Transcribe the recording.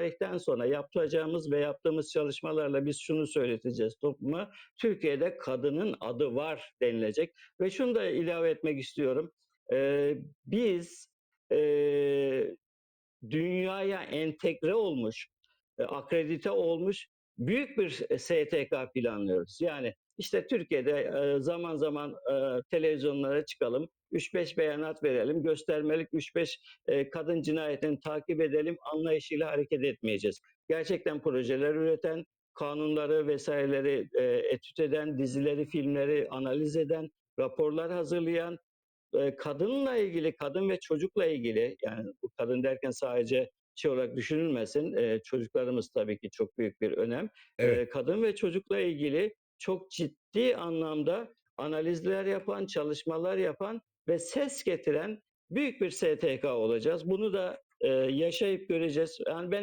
tarihten sonra yapacağımız ve yaptığımız çalışmalarla biz şunu söyleteceğiz topluma. Türkiye'de kadının adı var denilecek. Ve şunu da ilave etmek istiyorum. Ee, biz e, dünyaya entegre olmuş, e, akredite olmuş büyük bir STK planlıyoruz. Yani işte Türkiye'de e, zaman zaman e, televizyonlara çıkalım, 3-5 beyanat verelim, göstermelik 3-5 e, kadın cinayetini takip edelim anlayışıyla hareket etmeyeceğiz. Gerçekten projeler üreten, kanunları vesaireleri etüt eden, dizileri, filmleri analiz eden, raporlar hazırlayan, kadınla ilgili, kadın ve çocukla ilgili yani bu kadın derken sadece şey olarak düşünülmesin. E, çocuklarımız tabii ki çok büyük bir önem. Evet. E, kadın ve çocukla ilgili çok ciddi anlamda analizler yapan, çalışmalar yapan ve ses getiren büyük bir STK olacağız. Bunu da e, yaşayıp göreceğiz. Yani ben